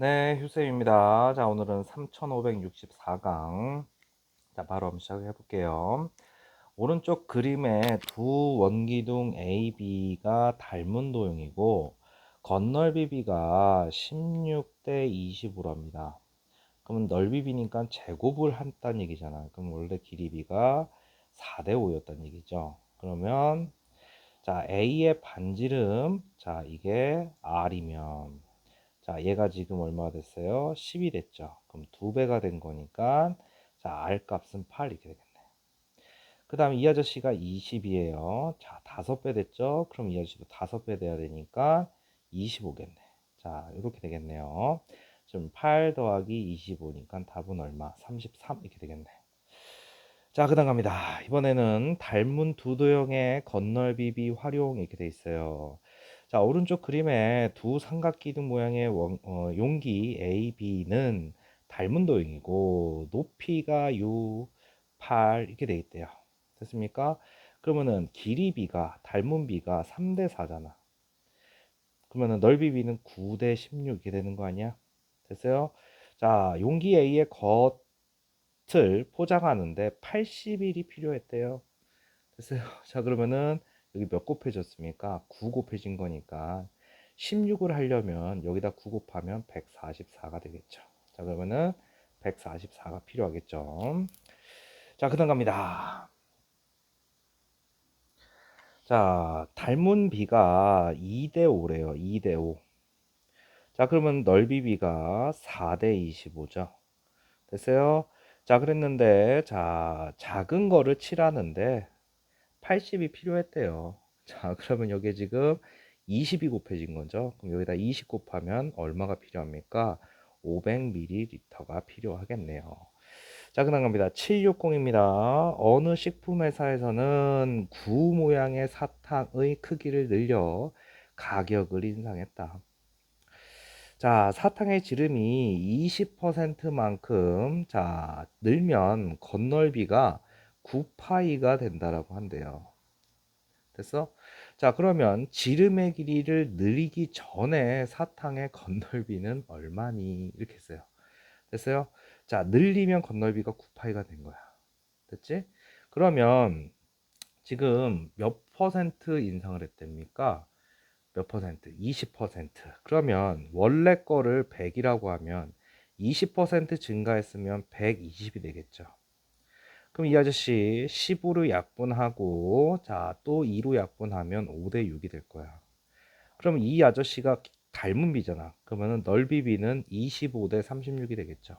네, 휴쌤입니다. 자, 오늘은 3564강. 자, 바로 시작해 볼게요. 오른쪽 그림에 두 원기둥 A, B가 닮은 도형이고, 건널비 B가 16대 20으로 합니다. 그러면 넓이 B니까 제곱을 한다는 얘기잖아. 그럼 원래 길이 B가 4대 5였다는 얘기죠. 그러면, 자, A의 반지름, 자, 이게 R이면, 자, 얘가 지금 얼마가 됐어요? 10이 됐죠. 그럼 두 배가 된 거니까 자, R 값은 8 이렇게 되겠네. 그 다음에 이 아저씨가 20이에요. 자, 다섯 배 됐죠? 그럼 이 아저씨도 다섯 배 돼야 되니까 25겠네. 자, 이렇게 되겠네요. 지금 8 더하기 25니까 답은 얼마? 33 이렇게 되겠네. 자, 그 다음 갑니다. 이번에는 닮은 두 도형의 건널 비 비 활용 이렇게 돼 있어요. 자, 오른쪽 그림에 두 삼각기둥 모양의 원- 어, 용기 A, B는 닮은 도형이고 높이가 U, 8 이렇게 돼 있대요. 됐습니까? 그러면은 길이 B가 닮은 B가 3대 4잖아. 그러면은 넓이 B는 9대 16 이렇게 되는 거 아니야? 됐어요? 자, 용기 A의 겉을 포장하는데 80일이 필요했대요. 됐어요? 자, 그러면은 여기 몇 곱해졌습니까? 9 곱해진 거니까 16을 하려면 여기다 9 곱하면 144가 되겠죠. 자, 그러면은 144가 필요하겠죠. 자, 그다음 갑니다. 자, 닮은 비가 2대 5래요. 2대 5. 자, 그러면 넓이 비가 4대 25죠. 됐어요? 자, 그랬는데 자, 작은 거를 칠하는데 80이 필요했대요. 자, 그러면 여기에 지금 20이 곱해진 거죠. 그럼 여기다 20 곱하면 얼마가 필요합니까? 500ml가 필요하겠네요. 자, 그다음 갑니다. 760입니다. 어느 식품 회사에서는 구 모양의 사탕의 크기를 늘려 가격을 인상했다. 자, 사탕의 지름이 20%만큼 자, 늘면 건널비가 9파이가 된다라고 한대요. 됐어? 자, 그러면 지름의 길이를 늘리기 전에 사탕의 건널비는 얼마니? 이렇게 했어요. 됐어요? 자, 늘리면 건널비가 9파이가 된 거야. 됐지? 그러면 지금 몇 퍼센트 인상을 했답니까? 몇 퍼센트? 20%. 그러면 원래 거를 100이라고 하면 20% 증가했으면 120이 되겠죠. 그럼 이 아저씨 10으로 약분하고 자, 또 2로 약분하면 5 대 6이 될 거야. 그럼 이 아저씨가 닮은 비잖아. 그러면은 넓이 비는 25 대 36이 되겠죠.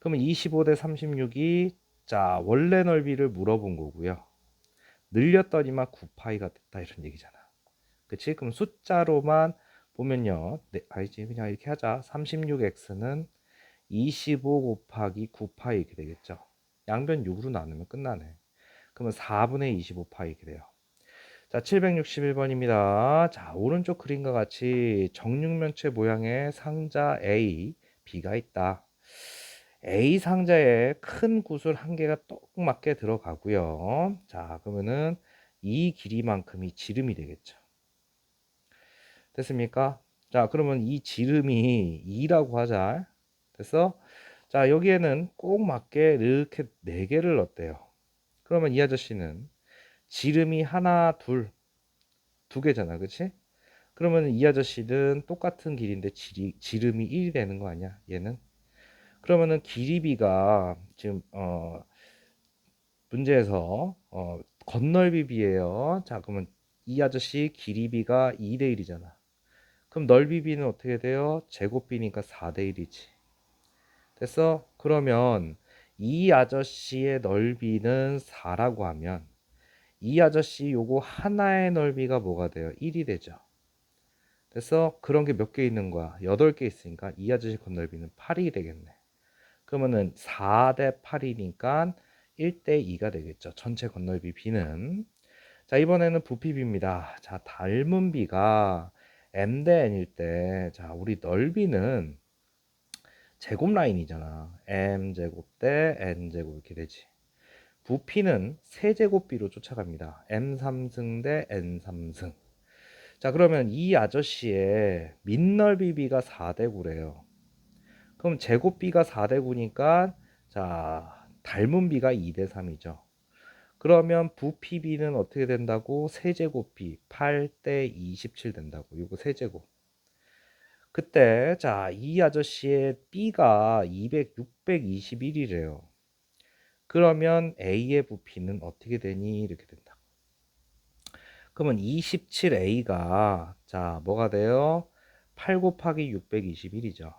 그러면 25 대 36이 자, 원래 넓이를 물어본 거고요. 늘렸더니만 9파이가 됐다 이런 얘기잖아. 그치? 그럼 숫자로만 보면요. 네, 아니지. 그냥 이렇게 하자. 36x는 25 곱하기 9파이 이렇게 되겠죠. 양변 6으로 나누면 끝나네. 그러면 4분의 25 파이 이렇게 돼요. 자, 761번입니다. 자, 오른쪽 그림과 같이 정육면체 모양의 상자 A, B가 있다. A 상자에 큰 구슬 한 개가 똑 맞게 들어가고요. 자, 그러면은 이 길이만큼이 지름이 되겠죠. 됐습니까? 자, 그러면 이 지름이 2라고 하자. 됐어? 자, 여기에는 꼭 맞게 이렇게 네 개를 넣었대요. 그러면 이 아저씨는 지름이 하나, 둘, 두 개잖아. 그치? 그러면 이 아저씨는 똑같은 길인데 지리, 지름이 1이 되는 거 아니야? 얘는? 그러면은 길이비가 지금 어 문제에서 어 건널비 비예요. 자, 그러면 이 아저씨 길이비가 2대 1이잖아. 그럼 넓이비는 어떻게 돼요? 제곱비니까 4대 1이지. 됐어? 그러면 이 아저씨의 넓이는 4라고 하면 이 아저씨 요거 하나의 넓이가 뭐가 돼요? 1이 되죠. 됐어? 그런 게 몇 개 있는 거야? 8개 있으니까 이 아저씨 건널비는 8이 되겠네. 그러면은 4 대 8이니까 1 대 2가 되겠죠. 전체 건널비 b는. 자, 이번에는 부피비입니다. 자, 닮은 비가 m 대 n일 때, 자, 우리 넓이는 제곱 라인이잖아. m 제곱 대 n 제곱 이렇게 되지. 부피는 세제곱비로 쫓아갑니다. m 3승 대 n 3승. 자, 그러면 이 아저씨의 밑넓이 비가 4대 9래요. 그럼 제곱 B가 4대 9니까 자, 닮은 B가 2대 3이죠. 그러면 부피 B는 어떻게 된다고? 세제곱 B 8대 27 된다고. 이거 세제곱. 그때 자, 이 아저씨의 B가 200 621이래요. 그러면 A의 부피는 어떻게 되니? 이렇게 된다. 그러면 27A가 자, 뭐가 돼요? 8 곱하기 621이죠.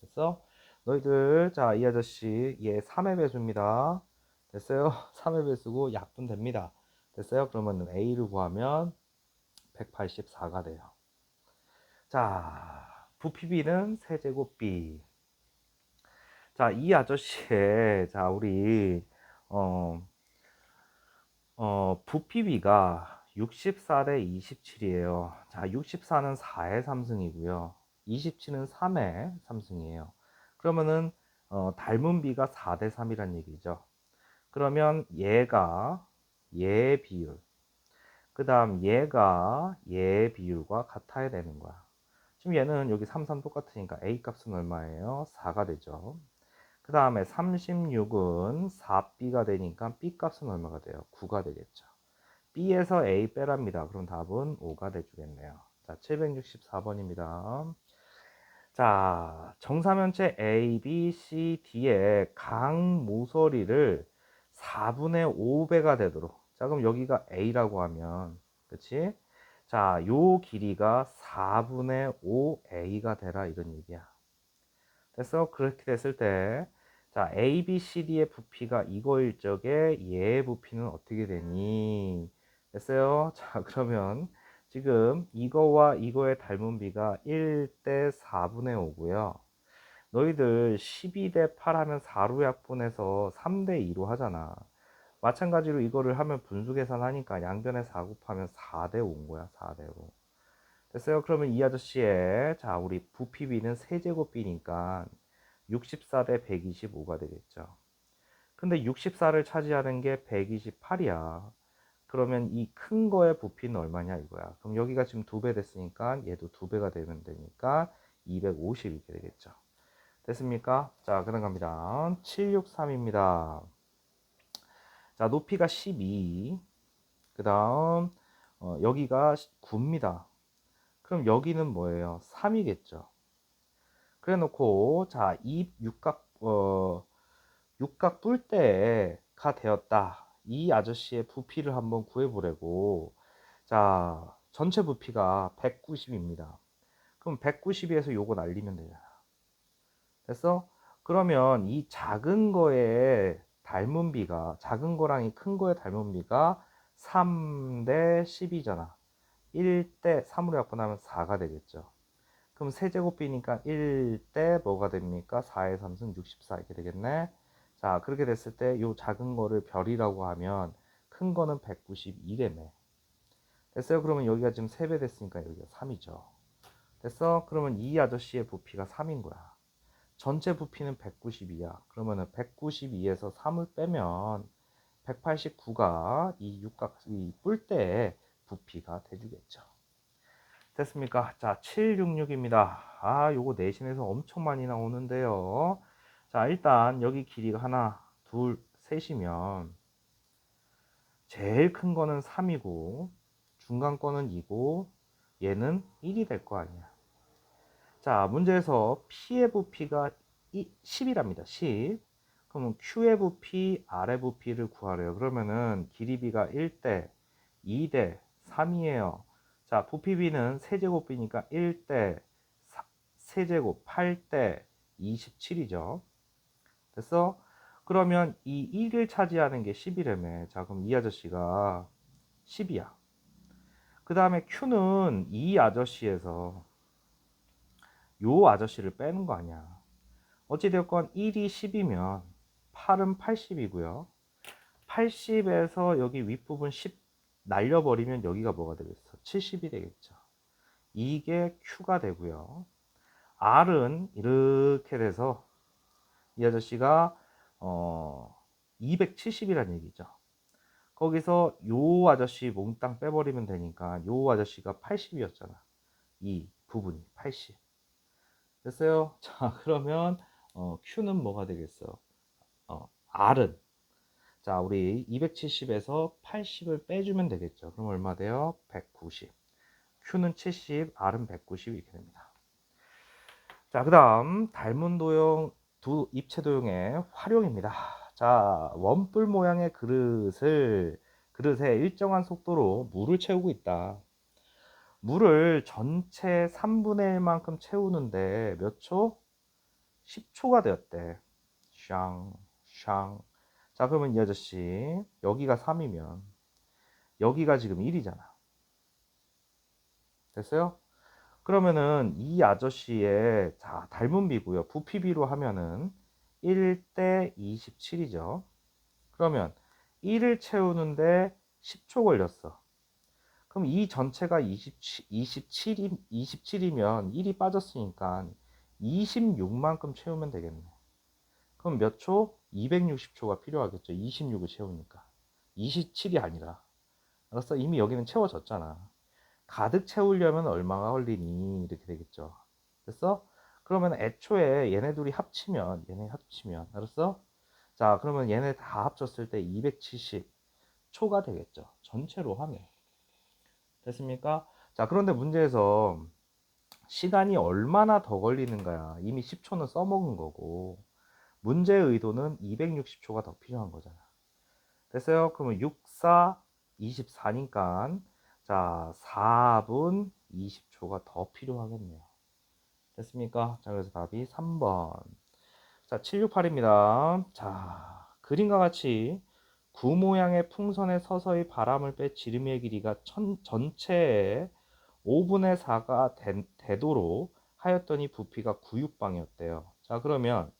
됐어? 너희들 자, 이 아저씨 얘 3의 배수입니다. 됐어요? 3의 배수고 약분 됩니다. 됐어요? 그러면 A를 구하면 184가 돼요. 자, 부피 B는 세제곱 B. 자, 이 아저씨의 자, 우리 어, 어, 부피 B가 64대 27이에요. 자, 64는 4의 3승이고요. 27은 3의 3승이에요. 그러면은 어, 닮은 B가 4대 3이란 얘기죠. 그러면 얘가 얘 비율, 그 다음 얘가 얘 비율과 같아야 되는 거야. 지금 얘는 여기 3, 3 똑같으니까 A 값은 얼마예요? 4가 되죠. 그 다음에 36은 4B가 되니까 B 값은 얼마가 돼요? 9가 되겠죠. B에서 A 빼랍니다. 그럼 답은 5가 돼주겠네요. 자, 764번입니다. 자, 정사면체 A, B, C, D의 각 모서리를 4분의 5배가 되도록. 자, 그럼 여기가 A라고 하면, 그치? 자, 요 길이가 4분의 5A가 되라 이런 얘기야. 됐어? 그렇게 됐을 때, 자, A, B, C, D의 부피가 이거일 적에 얘의 부피는 어떻게 되니? 됐어요? 자, 그러면 지금 이거와 이거의 닮은 비가 1대 4분의 5고요. 너희들 12대 8 하면 4로 약분해서 3대 2로 하잖아. 마찬가지로 이거를 하면 분수 계산하니까 양변에 4 곱하면 4대 5인 거야. 4대 5. 됐어요? 그러면 이 아저씨의 자, 우리 부피 비는 세제곱 비니까 64대 125가 되겠죠. 근데 64를 차지하는 게 128이야. 그러면 이 큰 거의 부피는 얼마냐 이거야. 그럼 여기가 지금 두 배 됐으니까 얘도 두 배가 되면 되니까 250 이렇게 되겠죠. 됐습니까? 자, 그럼 갑니다. 763입니다. 자, 높이가 12. 그 다음, 어, 여기가 9입니다. 그럼 여기는 뭐예요? 3이겠죠. 그래 놓고, 자, 이 육각, 어, 육각 뿔대가 되었다. 이 아저씨의 부피를 한번 구해보려고. 자, 전체 부피가 190입니다. 그럼 190에서 요거 날리면 되잖아. 됐어? 그러면 이 작은 거에 닮은 비가, 작은 거랑 이 큰 거의 닮은 비가 3대 10이잖아. 1대 3으로 약분하면 4가 되겠죠. 그럼 세제곱비니까 1대 뭐가 됩니까? 4의 3승 64 이렇게 되겠네. 자, 그렇게 됐을 때이 작은 거를 별이라고 하면 큰 거는 192래매. 됐어요? 그러면 여기가 지금 3배 됐으니까 여기가 3이죠. 됐어? 그러면 이 아저씨의 부피가 3인 거야. 전체 부피는 192야. 그러면은 192에서 3을 빼면 189가 이 육각, 이 뿔대의 부피가 돼주겠죠. 됐습니까? 자, 766입니다. 아, 요거 내신에서 엄청 많이 나오는데요. 자, 일단 여기 길이가 하나, 둘, 셋이면 제일 큰 거는 3이고 중간 거는 2고 얘는 1이 될 거 아니야. 자, 문제에서 P의 부피가 10이랍니다. 10. 그러면 Q의 부피, R의 부피를 구하래요. 그러면은 길이비가 1대, 2대, 3이에요. 자, 부피비는 세제곱비니까 1대, 세제곱, 8대, 27이죠. 됐어? 그러면 이 1을 차지하는 게 10이라며. 자, 그럼 이 아저씨가 10이야. 그 다음에 Q는 이 아저씨에서 요 아저씨를 빼는 거 아니야. 어찌되었건 1이 10이면 8은 80이고요. 80에서 여기 윗부분 10 날려버리면 여기가 뭐가 되겠어? 70이 되겠죠. 이게 Q가 되고요. R은 이렇게 돼서 이 아저씨가 어 270이란 얘기죠. 거기서 요 아저씨 몽땅 빼버리면 되니까 요 아저씨가 80이었잖아. 이 부분이 80. 됐어요? 자, 그러면 어, Q는 뭐가 되겠어? 어, R은 자, 우리 270에서 80을 빼주면 되겠죠. 그럼 얼마 돼요? 190. Q는 70, R은 190 이렇게 됩니다. 자, 그 다음 닮은 도형 두 입체 도형의 활용입니다. 자, 원뿔 모양의 그릇을 그릇에 일정한 속도로 물을 채우고 있다. 물을 전체 3분의 1만큼 채우는데 몇 초? 10초가 되었대. 샹, 샹. 자, 그러면 이 아저씨, 여기가 3이면, 여기가 지금 1이잖아. 됐어요? 그러면은 이 아저씨의, 자, 닮은 비고요. 부피 비로 하면은 1대 27이죠. 그러면 1을 채우는데 10초 걸렸어. 그럼 이 전체가 27, 27이, 27이면 1이 빠졌으니까 26만큼 채우면 되겠네. 그럼 몇 초? 260초가 필요하겠죠. 26을 채우니까. 27이 아니라. 알았어? 이미 여기는 채워졌잖아. 가득 채우려면 얼마가 걸리니? 이렇게 되겠죠. 됐어? 그러면 애초에 얘네 둘이 합치면, 얘네 합치면, 알았어? 자, 그러면 얘네 다 합쳤을 때 270초가 되겠죠. 전체로 하면. 됐습니까? 자, 그런데 문제에서 시간이 얼마나 더 걸리는가야. 이미 10초는 써먹은 거고. 문제의 의도는 260초가 더 필요한 거잖아. 됐어요? 그러면 6, 4, 24니까 자, 4분 20초가 더 필요하겠네요. 됐습니까? 자, 그래서 답이 3번. 자, 768입니다. 자, 그림과 같이 구 모양의 풍선에 서서히 바람을 빼 지름의 길이가 천, 전체의 5분의 4가 되, 도록 하였더니 부피가 96방이었대요. 자, 그러면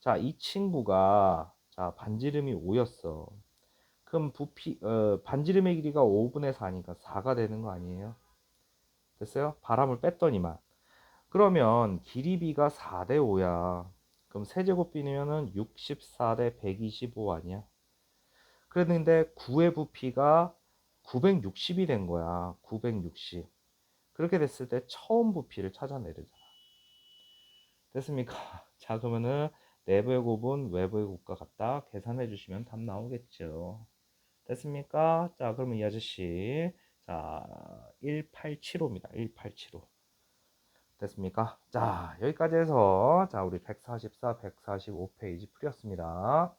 자, 이 친구가 자, 반지름이 5였어. 그럼 부피 어, 반지름의 길이가 5분의 4니까 4가 되는 거 아니에요? 됐어요? 바람을 뺐더니만. 그러면 길이비가 4대 5야. 그럼 세제곱비면은 64대 125 아니야? 그랬는데 9의 부피가 960이 된 거야. 960. 그렇게 됐을 때 처음 부피를 찾아내려잖아. 됐습니까? 자, 그러면은 내부의 곱은 외부의 곱과 같다. 계산해 주시면 답 나오겠죠. 됐습니까? 자, 그러면 이 아저씨. 자, 1875입니다. 1875. 됐습니까? 자, 여기까지 해서 자, 우리 144, 145페이지 풀이었습니다.